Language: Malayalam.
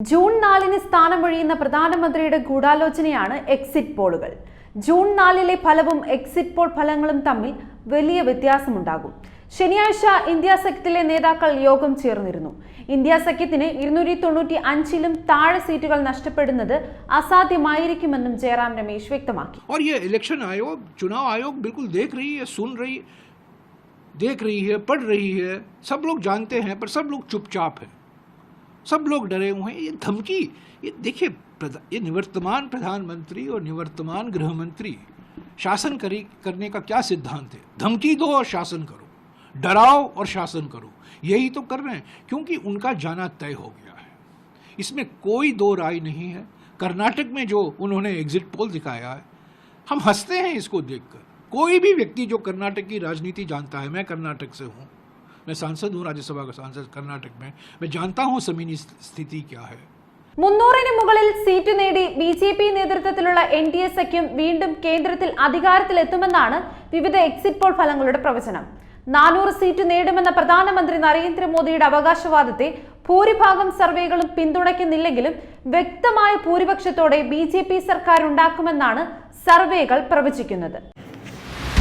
ജൂൺ നാലിന് സ്ഥാനമൊഴിയുന്ന പ്രധാനമന്ത്രിയുടെ ഗൂഢാലോചനയാണ് എക്സിറ്റ് പോളുകൾ ജൂൺ നാലിലെ ഫലവും എക്സിറ്റ് പോൾ ഫലങ്ങളും തമ്മിൽ വലിയ വ്യത്യാസമുണ്ടാകും ശനിയാഴ്ച ഇന്ത്യ സഖ്യത്തിലെ നേതാക്കൾ യോഗം ചേർന്നിരുന്നു ഇന്ത്യ സഖ്യത്തിന് ഇരുന്നൂറ്റി തൊണ്ണൂറ്റി അഞ്ചിലും താഴെ സീറ്റുകൾ നഷ്ടപ്പെടുന്നത് അസാധ്യമായിരിക്കുമെന്നും ജയറാം രമേശ് വ്യക്തമാക്കി और ये इलेक्शन आयोग चुनाव आयोग बिल्कुल देख रही है सुन रही देख रही है पढ़ रही है सब लोग जानते हैं पर सब लोग चुपचाप हैं सब लोग डरे हुए हैं। ये धमकी, ये देखिए ये निवर्तमान प्रधानमंत्री और निवर्तमान गृह मंत्री शासन करी, करने का क्या सिद्धांत है? धमकी दो और शासन करो। डराओ और शासन करो। यही तो कर रहे हैं, क्योंकि उनका जाना तय हो गया है। इसमें कोई दो राय नहीं है। कर्नाटक में जो उन्होंने एग्जिट पोल दिखाया है, हम हँसते हैं इसको देखकर। कोई भी व्यक्ति जो कर्नाटक की राजनीति जानता है, मैं कर्नाटक से हूँ मैं सांसद हूँ राज्यसभा का सांसद कर्नाटक में मैं जानता हूँ जमीनी स्थिति क्या है മുന്നൂറിന് മുകളിൽ സീറ്റ് നേടി ബി ജെ പി നേതൃത്വത്തിലുള്ള എൻ ഡി എ സഖ്യം വീണ്ടും കേന്ദ്രത്തിൽ അധികാരത്തിലെത്തുമെന്നാണ് വിവിധ എക്സിറ്റ് പോൾ ഫലങ്ങളുടെ പ്രവചനം നാനൂറ് സീറ്റ് നേടുമെന്ന പ്രധാനമന്ത്രി നരേന്ദ്രമോദിയുടെ അവകാശവാദത്തെ ഭൂരിഭാഗം സർവേകളും പിന്തുണയ്ക്കുന്നില്ലെങ്കിലും വ്യക്തമായ ഭൂരിപക്ഷത്തോടെ ബി ജെ പി സർക്കാർ ഉണ്ടാക്കുമെന്നാണ് സർവേകൾ പ്രവചിക്കുന്നത്